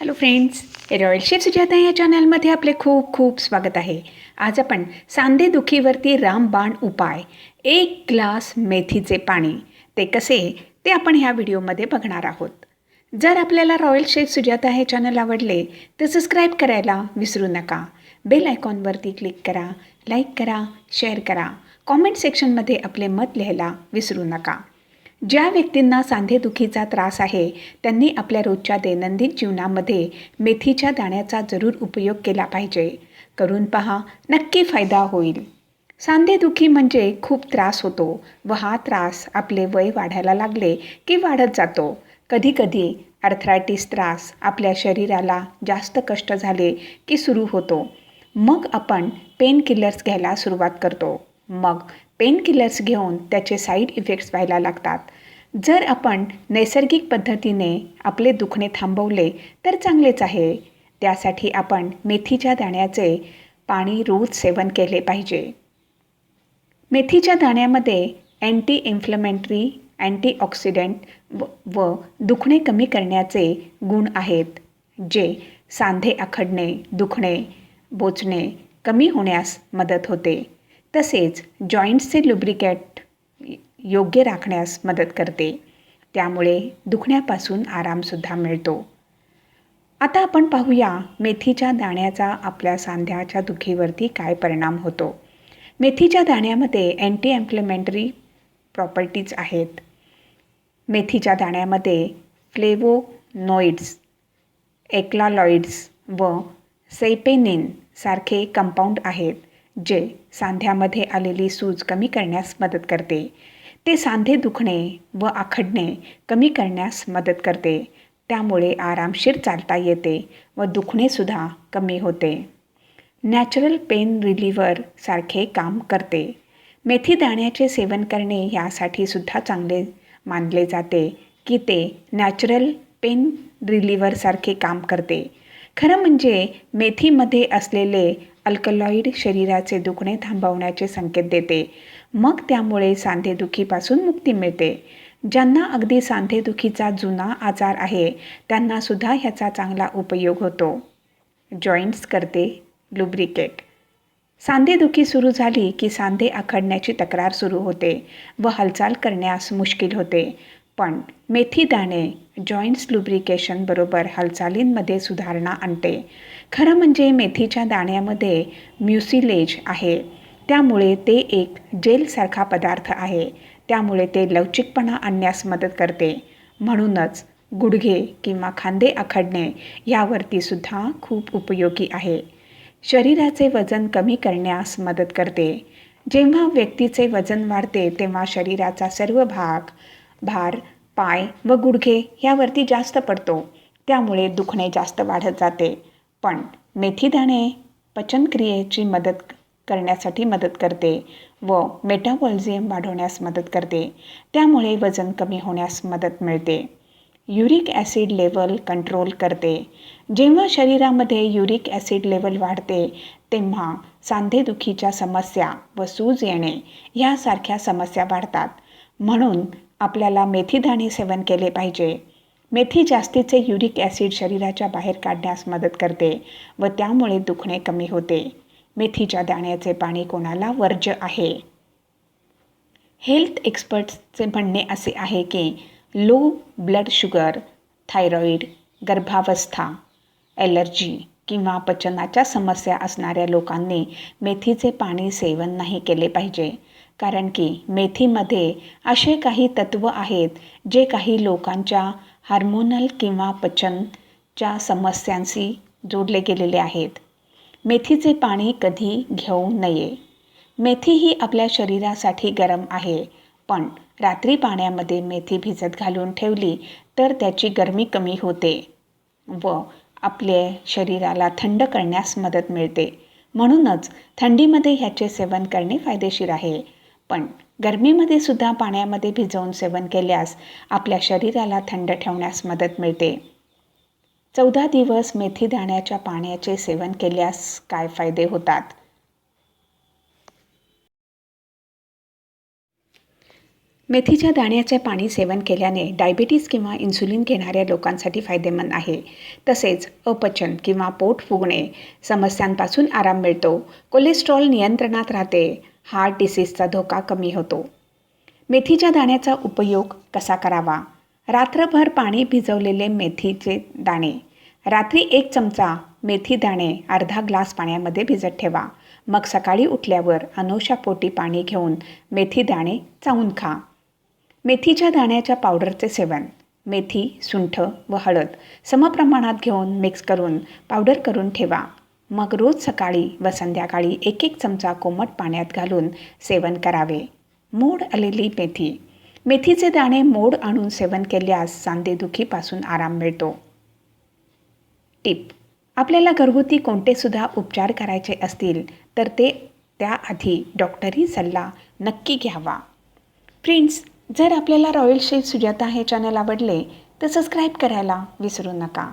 Hello friends royal chef Sujata या चॅनलमध्ये आपले खूप खूप स्वागत आहे. आज आपण सांधेदुखीवरती रामबाण उपाय एक ग्लास मेथीचे पाणी ते कसे ते आपण ह्या व्हिडिओमध्ये बघणार आहोत. जर आपल्याला रॉयल शेफ सुजाता हे चॅनल आवडले तर सबस्क्राईब करायला विसरू नका. बेल आयकॉनवरती क्लिक करा लाईक करा शेअर करा. कॉमेंट सेक्शनमध्ये आपले मत लिहायला विसरू नका. ज्या व्यक्तींना सांधेदुखीचा त्रास आहे त्यांनी आपल्या रोजच्या दैनंदिन जीवनामध्ये मेथीच्या दाण्याचा जरूर उपयोग केला पाहिजे. करून पहा नक्की फायदा होईल. सांधेदुखी म्हणजे खूप त्रास होतो व हा त्रास आपले वय वाढायला लागले की वाढत जातो. कधीकधी अर्थरायटिस त्रास आपल्या शरीराला जास्त कष्ट झाले की सुरू होतो. मग आपण पेन किलर्स घ्यायला सुरुवात करतो. मग पेनकिलर्स घेऊन त्याचे साईड इफेक्ट्स व्हायला लागतात. जर आपण नैसर्गिक पद्धतीने आपले दुखणे थांबवले तर चांगलेच आहे. त्यासाठी आपण मेथीच्या दाण्याचे पाणी रोज सेवन केले पाहिजे. मेथीच्या दाण्यामध्ये अँटी इन्फ्लमेंटरी अँटीऑक्सिडंट व व दुखणे कमी करण्याचे गुण आहेत जे सांधे आखडणे दुखणे बोचणे कमी होण्यास मदत होते. तसेच जॉईंट्सचे लुब्रिकेट योग्य राखण्यास मदत करते. त्यामुळे दुखण्यापासून आरामसुद्धा मिळतो. आता आपण पाहूया मेथीच्या दाण्याचा आपल्या सांध्याच्या दुखीवरती काय परिणाम होतो. मेथीच्या दाण्यामध्ये अँटी एम्प्लिमेंटरी प्रॉपर्टीज आहेत. मेथीच्या दाण्यामध्ये फ्लेवोनॉइड्स एक्लालॉइड्स व सेपेनिन सारखे कंपाऊंड आहेत. जे सांध्यामध्ये आलेली सूज कमी करण्यास मदत करते ते सांधे दुखणे व आखडणे कमी करण्यास मदत करते. त्यामुळे आरामशीर चालता येते व दुखणेसुद्धा कमी होते. नॅचरल पेन रिलिव्हर सारखे काम करते. मेथी दाण्याचे सेवन करणे यासाठी सुद्धा चांगले मानले जाते की ते नॅचरल पेन रिलिव्हरसारखे काम करते. खरं म्हणजे मेथीमध्ये असलेले अल्कलॉईड शरीराचे दुखणे थांबवण्याचे संकेत देते. मग त्यामुळे सांधेदुखीपासून मुक्ती मिळते. ज्यांना अगदी सांधेदुखीचा जुना आजार आहे त्यांनासुद्धा ह्याचा चांगला उपयोग होतो. जॉईंट्स करते लुब्रिकेट. सांधेदुखी सुरू झाली की सांधे आखडण्याची तक्रार सुरू होते व हालचाल करण्यास मुश्किल होते. पण मेथी दाणे जॉईंट्स लुब्रिकेशनबरोबर हालचालींमध्ये सुधारणा आणते. खरं म्हणजे मेथीच्या दाण्यामध्ये म्युसिलेज आहे. त्यामुळे ते एक जेलसारखा पदार्थ आहे. त्यामुळे ते लवचिकपणा आणण्यास मदत करते. म्हणूनच गुडघे किंवा खांदे आखडणे यावरती सुद्धा खूप उपयोगी आहे. शरीराचे वजन कमी करण्यास मदत करते. जेव्हा व्यक्तीचे वजन वाढते तेव्हा शरीराचा सर्व भाग भार पाय व गुडघे यावरती जास्त पडतो. त्यामुळे दुखणे जास्त वाढत जाते. पण मेथीदाणे पचनक्रियेची मदत करण्यासाठी मदत करते व मेटाबॉलिझियम वाढवण्यास मदत करते. त्यामुळे वजन कमी होण्यास मदत मिळते. युरिक ॲसिड लेवल कंट्रोल करते. जेव्हा शरीरामध्ये युरिक ॲसिड लेवल वाढते तेव्हा सांधेदुखीच्या समस्या व सूज येणे यासारख्या समस्या वाढतात. म्हणून आपल्याला मेथीदाणे सेवन केले पाहिजे. मेथी जास्तीचे युरिक ॲसिड शरीराच्या बाहेर काढण्यास मदत करते व त्यामुळे दुखणे कमी होते. मेथीच्या दाण्याचे पाणी कोणाला वर्ज्य आहे? हेल्थ एक्सपर्ट्सचे म्हणणे असे आहे की लो ब्लड शुगर थायरॉईड गर्भावस्था ॲलर्जी किंवा पचनाच्या समस्या असणाऱ्या लोकांनी मेथीचे पाणी सेवन नाही केले पाहिजे. कारण की मेथीमध्ये असे काही तत्त्व आहेत जे काही लोकांच्या हार्मोनल किंवा पचनच्या समस्यांशी जोडले गेलेले आहेत. मेथीचे पाणी कधी घेऊ नये? मेथी ही आपल्या शरीरासाठी गरम आहे पण रात्री पाण्यामध्ये मेथी भिजत घालून ठेवली तर त्याची गरमी कमी होते व आपल्या शरीराला थंड करण्यास मदत मिळते. म्हणूनच थंडीमध्ये ह्याचे सेवन करणे फायदेशीर आहे. पण गरमीमध्ये सुद्धा पाण्यामध्ये भिजवून सेवन केल्यास आपल्या शरीराला थंड ठेवण्यास मदत मिळते. चौदा दिवस मेथी दाण्याच्या पाण्याचे सेवन केल्यास काय फायदे होतात? मेथीच्या दाण्याचे पाणी सेवन केल्याने डायबिटीज किंवा इन्सुलिन घेणाऱ्या लोकांसाठी फायदेमंद आहे. तसेच अपचन किंवा पोट फुगणे समस्यांपासून आराम मिळतो. कोलेस्ट्रॉल नियंत्रणात राहते. हार्ट डिसीजचा धोका कमी होतो. मेथीच्या दाण्याचा उपयोग कसा करावा? रात्रभर पाणी भिजवलेले मेथीचे दाणे. रात्री एक चमचा मेथी दाणे अर्धा ग्लास पाण्यामध्ये भिजत ठेवा. मग सकाळी उठल्यावर अनोशापोटी पाणी घेऊन मेथी दाणे चावून खा. मेथीच्या दाण्याच्या पावडरचे सेवन. मेथी सुंठ व हळद समप्रमाणात घेऊन मिक्स करून पावडर करून ठेवा. मग रोज सकाळी व संध्याकाळी एक एक चमचा कोमट पाण्यात घालून सेवन करावे. मोड आलेली मेथी. मेथीचे दाणे मोड आणून सेवन केल्यास सांधेदुखीपासून आराम मिळतो. टिप. आपल्याला घरगुती कोणतेसुद्धा उपचार करायचे असतील तर ते त्याआधी डॉक्टरी सल्ला नक्की घ्यावा. फ्रेंड्स जर आपल्याला रॉयल शेफ सुजाता हे चॅनल आवडले तर सबस्क्राईब करायला विसरू नका.